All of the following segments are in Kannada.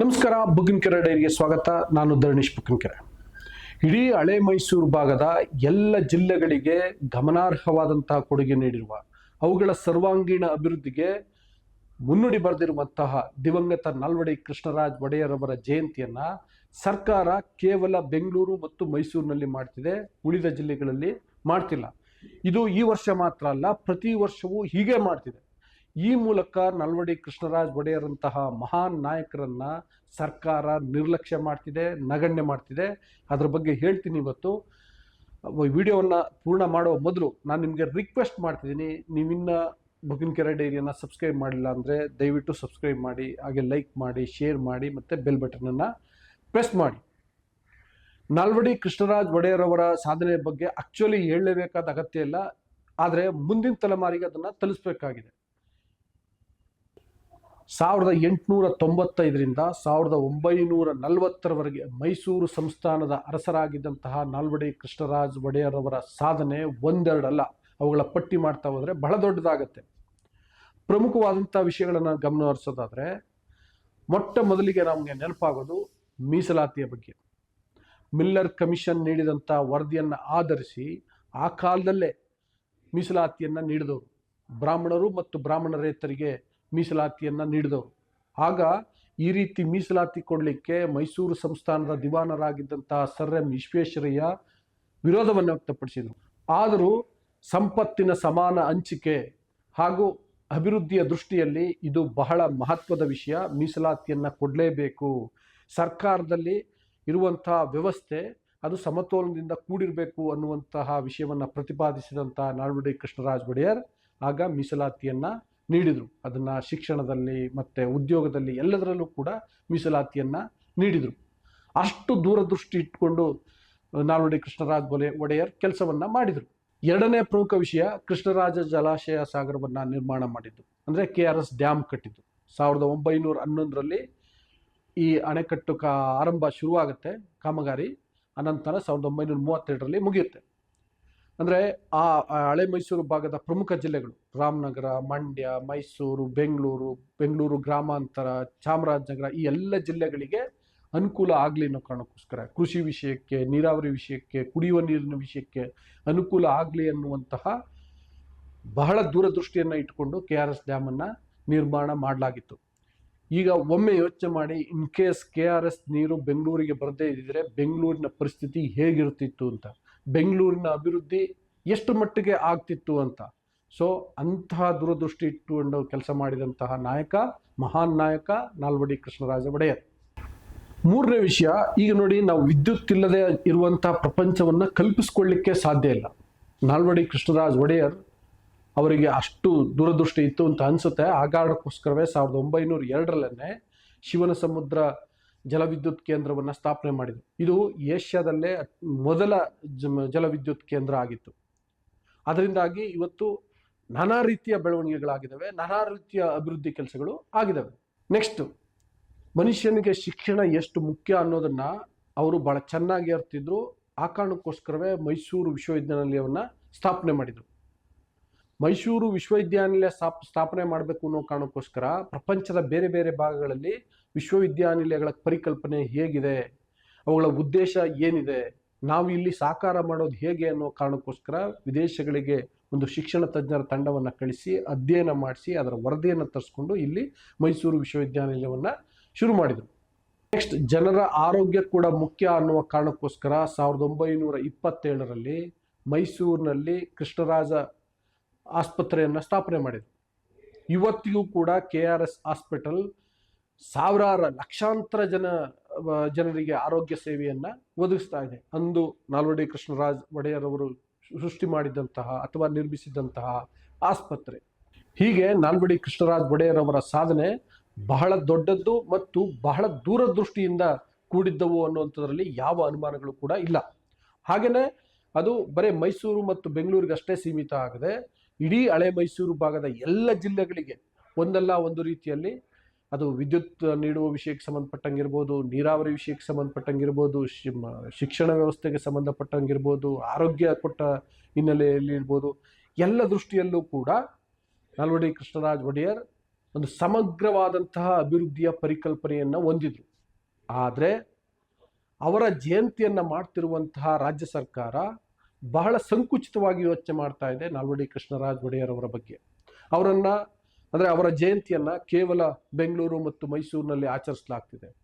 ನಮಸ್ಕಾರ, ಬುಗ್ಗಿನಕೆರೆ ಡೈರಿಗೆ ಸ್ವಾಗತ. ನಾನು ಧರಣೀಶ್ ಬುಗ್ಗಿನಕೆರೆ. ಇಡೀ ಹಳೆ ಮೈಸೂರು ಭಾಗದ ಎಲ್ಲ ಜಿಲ್ಲೆಗಳಿಗೆ ಗಮನಾರ್ಹವಾದಂತಹ ಕೊಡುಗೆ ನೀಡಿರುವ, ಅವುಗಳ ಸರ್ವಾಂಗೀಣ ಅಭಿವೃದ್ಧಿಗೆ ಮುನ್ನುಡಿ ಬರೆದಿರುವಂತಹ ದಿವಂಗತ ನಾಲ್ವಡಿ ಕೃಷ್ಣರಾಜ್ ಒಡೆಯರ್ ಅವರ ಜಯಂತಿಯನ್ನ ಸರ್ಕಾರ ಕೇವಲ ಬೆಂಗಳೂರು ಮತ್ತು ಮೈಸೂರಿನಲ್ಲಿ ಮಾಡ್ತಿದೆ, ಉಳಿದ ಜಿಲ್ಲೆಗಳಲ್ಲಿ ಮಾಡ್ತಿಲ್ಲ. ಇದು ಈ ವರ್ಷ ಮಾತ್ರ ಅಲ್ಲ, ಪ್ರತಿ ವರ್ಷವೂ ಹೀಗೆ ಮಾಡ್ತಿದೆ. ಈ ಮೂಲಕ ನಲ್ವಡಿ ಕೃಷ್ಣರಾಜ್ ಒಡೆಯರಂತಹ ಮಹಾನ್ ನಾಯಕರನ್ನ ಸರ್ಕಾರ ನಿರ್ಲಕ್ಷ್ಯ ಮಾಡ್ತಿದೆ, ನಗಣ್ಯ ಮಾಡ್ತಿದೆ. ಅದ್ರ ಬಗ್ಗೆ ಹೇಳ್ತೀನಿ ಇವತ್ತು. ವಿಡಿಯೋವನ್ನ ಪೂರ್ಣ ಮಾಡೋ ಮೊದಲು ನಾನು ನಿಮಗೆ ರಿಕ್ವೆಸ್ಟ್ ಮಾಡ್ತಿದ್ದೀನಿ. ನೀವಿನ್ನ ಬುಗಿನಕೆರೆ ಡೈರಿಯನ್ನು ಸಬ್ಸ್ಕ್ರೈಬ್ ಮಾಡಿಲ್ಲ ಅಂದರೆ ದಯವಿಟ್ಟು ಸಬ್ಸ್ಕ್ರೈಬ್ ಮಾಡಿ, ಹಾಗೆ ಲೈಕ್ ಮಾಡಿ ಶೇರ್ ಮಾಡಿ, ಮತ್ತು ಬೆಲ್ ಬಟನನ್ನು ಪ್ರೆಸ್ ಮಾಡಿ. ನಾಲ್ವಡಿ ಕೃಷ್ಣರಾಜ್ ಒಡೆಯರ್ ಅವರ ಸಾಧನೆ ಬಗ್ಗೆ ಆಕ್ಚುಲಿ ಹೇಳಲೇಬೇಕಾದ ಅಗತ್ಯ ಇಲ್ಲ. ಆದರೆ ಮುಂದಿನ ತಲೆಮಾರಿಗೆ ಅದನ್ನು ತಲುಪಿಸ್ಬೇಕಾಗಿದೆ ಸಾವಿರದ ಎಂಟುನೂರ ತೊಂಬತ್ತೈದರಿಂದ ಸಾವಿರದ ಒಂಬೈನೂರ ನಲವತ್ತರವರೆಗೆ ಮೈಸೂರು ಸಂಸ್ಥಾನದ ಅರಸರಾಗಿದ್ದಂತಹ ನಾಲ್ವಡಿ ಕೃಷ್ಣರಾಜ್ ಒಡೆಯರವರ ಸಾಧನೆ ಒಂದೆರಡಲ್ಲ. ಅವುಗಳ ಪಟ್ಟಿ ಮಾಡ್ತಾ ಹೋದರೆ ಬಹಳ ದೊಡ್ಡದಾಗತ್ತೆ. ಪ್ರಮುಖವಾದಂಥ ವಿಷಯಗಳನ್ನು ಗಮನ ಹರಿಸೋದಾದರೆ ಮೊಟ್ಟ ಮೊದಲಿಗೆ ನಮಗೆ ನೆನಪಾಗೋದು ಮೀಸಲಾತಿಯ ಬಗ್ಗೆ. ಮಿಲ್ಲರ್ ಕಮಿಷನ್ ನೀಡಿದಂಥ ವರದಿಯನ್ನು ಆಧರಿಸಿ ಆ ಕಾಲದಲ್ಲೇ ಮೀಸಲಾತಿಯನ್ನು ನೀಡಿದವರು. ಬ್ರಾಹ್ಮಣರು ಮತ್ತು ಬ್ರಾಹ್ಮಣರೇತರಿಗೆ ಮೀಸಲಾತಿಯನ್ನು ನೀಡಿದವರು. ಆಗ ಈ ರೀತಿ ಮೀಸಲಾತಿ ಕೊಡಲಿಕ್ಕೆ ಮೈಸೂರು ಸಂಸ್ಥಾನದ ದಿವಾನರಾಗಿದ್ದಂತಹ ಸರ್ ಎಂ ವಿಶ್ವೇಶ್ವರಯ್ಯ ವಿರೋಧವನ್ನು ವ್ಯಕ್ತಪಡಿಸಿದರು. ಆದರೂ ಸಂಪತ್ತಿನ ಸಮಾನ ಹಂಚಿಕೆ ಹಾಗೂ ಅಭಿವೃದ್ಧಿಯ ದೃಷ್ಟಿಯಲ್ಲಿ ಇದು ಬಹಳ ಮಹತ್ವದ ವಿಷಯ. ಮೀಸಲಾತಿಯನ್ನು ಕೊಡಲೇಬೇಕು. ಸರ್ಕಾರದಲ್ಲಿ ಇರುವಂತಹ ವ್ಯವಸ್ಥೆ ಅದು ಸಮತೋಲನದಿಂದ ಕೂಡಿರಬೇಕು ಅನ್ನುವಂತಹ ವಿಷಯವನ್ನು ಪ್ರತಿಪಾದಿಸಿದಂತಹ ನಾಲ್ವಡಿ ಕೃಷ್ಣರಾಜ್ ಒಡೆಯರ್. ಆಗ ಮೀಸಲಾತಿಯನ್ನು ನೀಡಿದರು. ಅದನ್ನು ಶಿಕ್ಷಣದಲ್ಲಿ ಮತ್ತು ಉದ್ಯೋಗದಲ್ಲಿ ಎಲ್ಲದರಲ್ಲೂ ಕೂಡ ಮೀಸಲಾತಿಯನ್ನು ನೀಡಿದರು. ಅಷ್ಟು ದೂರದೃಷ್ಟಿ ಇಟ್ಕೊಂಡು ನಾಲ್ವಡಿ ಕೃಷ್ಣರಾಜ ಬೊಲೆ ಒಡೆಯರ್ ಕೆಲಸವನ್ನು ಮಾಡಿದರು. ಎರಡನೇ ಪ್ರಮುಖ ವಿಷಯ ಕೃಷ್ಣರಾಜ ಜಲಾಶಯ ಸಾಗರವನ್ನು ನಿರ್ಮಾಣ ಮಾಡಿದ್ದು. ಅಂದರೆ ಕೆ ಆರ್ ಎಸ್ ಡ್ಯಾಮ್ ಕಟ್ಟಿದ್ದು. ಸಾವಿರದ ಒಂಬೈನೂರ ಹನ್ನೊಂದರಲ್ಲಿ ಈ ಅಣೆಕಟ್ಟು ಕಾ, ಆರಂಭ ಶುರುವಾಗುತ್ತೆ ಕಾಮಗಾರಿ. ಅನಂತರ ಸಾವಿರದ ಒಂಬೈನೂರ ಮೂವತ್ತೆರಡರಲ್ಲಿ ಮುಗಿಯುತ್ತೆ. ಅಂದರೆ ಆ ಹಳೆ ಮೈಸೂರು ಭಾಗದ ಪ್ರಮುಖ ಜಿಲ್ಲೆಗಳು. ರಾಮನಗರ, ಮಂಡ್ಯ, ಮೈಸೂರು, ಬೆಂಗಳೂರು ಬೆಂಗಳೂರು ಗ್ರಾಮಾಂತರ, ಚಾಮರಾಜನಗರ ಈ ಎಲ್ಲ ಜಿಲ್ಲೆಗಳಿಗೆ ಅನುಕೂಲ ಆಗಲಿ ಅನ್ನೋ ಕಾರಣಕ್ಕೋಸ್ಕರ ಕೃಷಿ ವಿಷಯಕ್ಕೆ, ನೀರಾವರಿ ವಿಷಯಕ್ಕೆ, ಕುಡಿಯುವ ನೀರಿನ ವಿಷಯಕ್ಕೆ ಅನುಕೂಲ ಆಗಲಿ ಅನ್ನುವಂತಹ ಬಹಳ ದೂರದೃಷ್ಟಿಯನ್ನು ಇಟ್ಟುಕೊಂಡು ಕೆ ಆರ್ ಎಸ್ ಡ್ಯಾಮನ್ನು ನಿರ್ಮಾಣ ಮಾಡಲಾಗಿತ್ತು. ಈಗ ಒಮ್ಮೆ ಯೋಚನೆ ಮಾಡಿ, in case K R S ನೀರು ಬೆಂಗಳೂರಿಗೆ ಬರದೇ ಇದ್ದಿದ್ರೆ ಬೆಂಗಳೂರಿನ ಪರಿಸ್ಥಿತಿ ಹೇಗಿರ್ತಿತ್ತು ಅಂತ. ಬೆಂಗಳೂರಿನ ಅಭಿವೃದ್ಧಿ ಎಷ್ಟು ಮಟ್ಟಿಗೆ ಆಗ್ತಿತ್ತು ಅಂತ. ಸೊ ಅಂತಹ ದೂರದೃಷ್ಟಿ ಇಟ್ಟುಕೊಂಡು ಕೆಲಸ ಮಾಡಿದಂತಹ ನಾಯಕ, ಮಹಾನ್ ನಾಯಕ ನಾಲ್ವಡಿ ಕೃಷ್ಣರಾಜ ಒಡೆಯರ್ ಮೂರನೇ ವಿಷಯ, ಈಗ ನೋಡಿ ನಾವು ವಿದ್ಯುತ್ ಇಲ್ಲದೆ ಇರುವಂತಹ ಪ್ರಪಂಚವನ್ನು ಕಲ್ಪಿಸ್ಕೊಳ್ಳಿಕ್ಕೆ ಸಾಧ್ಯ ಇಲ್ಲ. ನಾಲ್ವಡಿ ಕೃಷ್ಣರಾಜ್ ಒಡೆಯರ್ ಅವರಿಗೆ ಅಷ್ಟು ದೂರದೃಷ್ಟಿ ಇತ್ತು ಅಂತ ಅನಿಸುತ್ತೆ. ಆ ಕಾರಣಕ್ಕೋಸ್ಕರವೇ ಸಾವಿರದ ಒಂಬೈನೂರ ಎರಡರಲ್ಲೇ ಶಿವನ ಸಮುದ್ರ ಜಲವಿದ್ಯುತ್ ಕೇಂದ್ರವನ್ನು ಸ್ಥಾಪನೆ ಮಾಡಿದರು. ಇದು ಏಷ್ಯಾದಲ್ಲೇ ಮೊದಲ ಜಲವಿದ್ಯುತ್ ಕೇಂದ್ರ ಆಗಿತ್ತು. ಅದರಿಂದಾಗಿ ಇವತ್ತು ನಾನಾ ರೀತಿಯ ಬೆಳವಣಿಗೆಗಳಾಗಿದ್ದಾವೆ, ನಾನಾ ರೀತಿಯ ಅಭಿವೃದ್ಧಿ ಕೆಲಸಗಳು ಆಗಿದ್ದಾವೆ. ನೆಕ್ಸ್ಟ್, ಮನುಷ್ಯನಿಗೆ ಶಿಕ್ಷಣ ಎಷ್ಟು ಮುಖ್ಯ ಅನ್ನೋದನ್ನ ಅವರು ಬಹಳ ಚೆನ್ನಾಗಿ ಅರ್ತಿದ್ರು. ಆ ಕಾರಣಕ್ಕೋಸ್ಕರವೇ ಮೈಸೂರು ವಿಶ್ವವಿದ್ಯಾನಿಲಯವನ್ನು ಸ್ಥಾಪನೆ ಮಾಡಿದರು. ಮೈಸೂರು ವಿಶ್ವವಿದ್ಯಾನಿಲಯ ಸ್ಥಾಪ್ ಸ್ಥಾಪನೆ ಮಾಡಬೇಕು ಅನ್ನೋ ಕಾರಣಕ್ಕೋಸ್ಕರ ಪ್ರಪಂಚದ ಬೇರೆ ಬೇರೆ ಭಾಗಗಳಲ್ಲಿ ವಿಶ್ವವಿದ್ಯಾನಿಲಯಗಳ ಪರಿಕಲ್ಪನೆ ಹೇಗಿದೆ? ಅವುಗಳ ಉದ್ದೇಶ ಏನಿದೆ? ನಾವು ಇಲ್ಲಿ ಸಾಕಾರ ಮಾಡೋದು ಹೇಗೆ ಅನ್ನೋ ಕಾರಣಕ್ಕೋಸ್ಕರ ವಿದೇಶಗಳಿಗೆ ಒಂದು ಶಿಕ್ಷಣ ತಜ್ಞರ ತಂಡವನ್ನು ಕಳಿಸಿ, ಅಧ್ಯಯನ ಮಾಡಿಸಿ, ಅದರ ವರದಿಯನ್ನು ತರಿಸ್ಕೊಂಡು ಇಲ್ಲಿ ಮೈಸೂರು ವಿಶ್ವವಿದ್ಯಾನಿಲಯವನ್ನು ಶುರು ಮಾಡಿದರು. ನೆಕ್ಸ್ಟ್ ಜನರ ಆರೋಗ್ಯ ಕೂಡ ಮುಖ್ಯ ಅನ್ನುವ ಕಾರಣಕ್ಕೋಸ್ಕರ ಸಾವಿರದ ಒಂಬೈನೂರ ಇಪ್ಪತ್ತೇಳರಲ್ಲಿ ಮೈಸೂರಿನಲ್ಲಿ ಕೃಷ್ಣರಾಜ ಆಸ್ಪತ್ರೆಯನ್ನು ಸ್ಥಾಪನೆ ಮಾಡಿದರು. ಇವತ್ತಿಗೂ ಕೂಡ ಕೆ ಆರ್ ಎಸ್ ಹಾಸ್ಪಿಟಲ್ ಸಾವಿರಾರು ಲಕ್ಷಾಂತರ ಜನ ಜನರಿಗೆ ಆರೋಗ್ಯ ಸೇವೆಯನ್ನು ಒದಗಿಸ್ತಾ ಇದೆ. ಅಂದು ನಾಲ್ವಡಿ ಕೃಷ್ಣರಾಜ್ ಒಡೆಯರ್ ಅವರು ಸೃಷ್ಟಿ ಮಾಡಿದಂತಹ ಅಥವಾ ನಿರ್ಮಿಸಿದಂತಹ ಆಸ್ಪತ್ರೆ. ಹೀಗೆ ನಾಲ್ವಡಿ ಕೃಷ್ಣರಾಜ್ ಒಡೆಯರ್ ಅವರ ಸಾಧನೆ ಬಹಳ ದೊಡ್ಡದ್ದು ಮತ್ತು ಬಹಳ ದೂರದೃಷ್ಟಿಯಿಂದ ಕೂಡಿದ್ದವು ಅನ್ನುವಂಥದ್ರಲ್ಲಿ ಯಾವ ಅನುಮಾನಗಳು ಕೂಡ ಇಲ್ಲ. ಹಾಗೆಯೇ ಅದು ಬರೀ ಮೈಸೂರು ಮತ್ತು ಬೆಂಗಳೂರಿಗೆ ಅಷ್ಟೇ ಸೀಮಿತ ಆಗದೆ. ಇಡೀ ಹಳೆ ಮೈಸೂರು ಭಾಗದ ಎಲ್ಲ ಜಿಲ್ಲೆಗಳಿಗೆ ಒಂದಲ್ಲ ಒಂದು ರೀತಿಯಲ್ಲಿ ಅದು ವಿದ್ಯುತ್ ನೀಡುವ ವಿಷಯಕ್ಕೆ ಸಂಬಂಧಪಟ್ಟಂಗಿರ್ಬೋದು, ನೀರಾವರಿ ವಿಷಯಕ್ಕೆ ಸಂಬಂಧಪಟ್ಟಂಗಿರ್ಬೋದು ಶಿಕ್ಷಣ ವ್ಯವಸ್ಥೆಗೆ ಸಂಬಂಧಪಟ್ಟಂಗಿರ್ಬೋದು, ಆರೋಗ್ಯ ಕೊಟ್ಟ ಹಿನ್ನೆಲೆಯಲ್ಲಿ ಇರ್ಬೋದು, ಎಲ್ಲ ದೃಷ್ಟಿಯಲ್ಲೂ ಕೂಡ ನಾಲ್ವಡಿ ಕೃಷ್ಣರಾಜ್ ಒಡೆಯರ್ ಒಂದು ಸಮಗ್ರವಾದಂತಹ ಅಭಿವೃದ್ಧಿಯ ಪರಿಕಲ್ಪನೆಯನ್ನು ಹೊಂದಿದ್ರು. ಆದರೆ ಅವರ ಜಯಂತಿಯನ್ನು ಮಾಡ್ತಿರುವಂತಹ ರಾಜ್ಯ ಸರ್ಕಾರ ಬಹಳ ಸಂಕುಚಿತವಾಗಿ ಯೋಚನೆ ಮಾಡ್ತಾ ಇದೆ ನಾಲ್ವಡಿ ಕೃಷ್ಣರಾಜ್ ಒಡೆಯರ್ ಬಗ್ಗೆ. ಅವರನ್ನು, ಅಂದರೆ ಅವರ ಜಯಂತಿಯನ್ನು ಕೇವಲ ಬೆಂಗಳೂರು ಮತ್ತು ಮೈಸೂರಿನಲ್ಲಿ ಆಚರಿಸಲಾಗ್ತಿದೆ.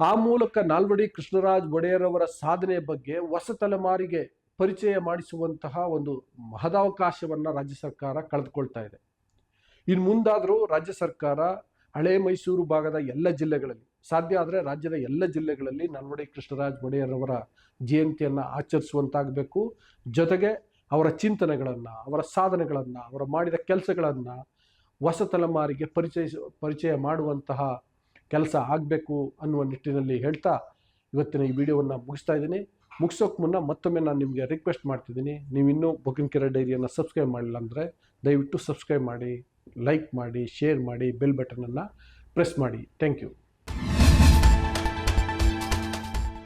ಆ ಮೂಲಕ ನಾಲ್ವಡಿ ಕೃಷ್ಣರಾಜ್ ಒಡೆಯರ್ ಅವರ ಸಾಧನೆಯ ಬಗ್ಗೆ ಹೊಸ ತಲೆಮಾರಿಗೆ ಪರಿಚಯ ಮಾಡಿಸುವಂತಹ ಒಂದು ಮಹದಾವಕಾಶವನ್ನು ರಾಜ್ಯ ಸರ್ಕಾರ ಕಳೆದುಕೊಳ್ತಾ ಇದೆ. ಇನ್ನು ಮುಂದಾದರೂ ರಾಜ್ಯ ಸರ್ಕಾರ ಹಳೆ ಮೈಸೂರು ಭಾಗದ ಎಲ್ಲ ಜಿಲ್ಲೆಗಳಲ್ಲಿ, ಸಾಧ್ಯ ಆದರೆ ರಾಜ್ಯದ ಎಲ್ಲ ಜಿಲ್ಲೆಗಳಲ್ಲಿ ನಲ್ವಡಿ ಕೃಷ್ಣರಾಜ್ ಒಡೆಯರ್ ಅವರ ಜಯಂತಿಯನ್ನು ಆಚರಿಸುವಂತಾಗಬೇಕು. ಜೊತೆಗೆ ಅವರ ಚಿಂತನೆಗಳನ್ನು, ಅವರ ಸಾಧನೆಗಳನ್ನು, ಅವರು ಮಾಡಿದ ಕೆಲಸಗಳನ್ನು ಹೊಸ ತಲೆಮಾರಿಗೆ ಪರಿಚಯ ಮಾಡುವಂತಹ ಕೆಲಸ ಆಗಬೇಕು ಅನ್ನುವ ನಿಟ್ಟಿನಲ್ಲಿ ಹೇಳ್ತಾ ಇವತ್ತಿನ ಈ ವಿಡಿಯೋವನ್ನು ಮುಗಿಸ್ತಾ ಇದ್ದೀನಿ. ಮುಗಿಸೋಕೆ ಮುನ್ನ ಮತ್ತೊಮ್ಮೆ ನಾನು ನಿಮಗೆ ರಿಕ್ವೆಸ್ಟ್ ಮಾಡ್ತಿದ್ದೀನಿ. ನೀವು ಇನ್ನೂ ಬೊಕಿನ್ಕೆರೆ ಡೈರಿಯನ್ನು ಸಬ್ಸ್ಕ್ರೈಬ್ ಮಾಡಿಲ್ಲ ಅಂದರೆ ದಯವಿಟ್ಟು ಸಬ್ಸ್ಕ್ರೈಬ್ ಮಾಡಿ. ಲೈಕ್ ಮಾಡಿ ಶೇರ್ ಮಾಡಿ ಬೆಲ್ ಬಟನನ್ನು ಪ್ರೆಸ್ ಮಾಡಿ. Thank you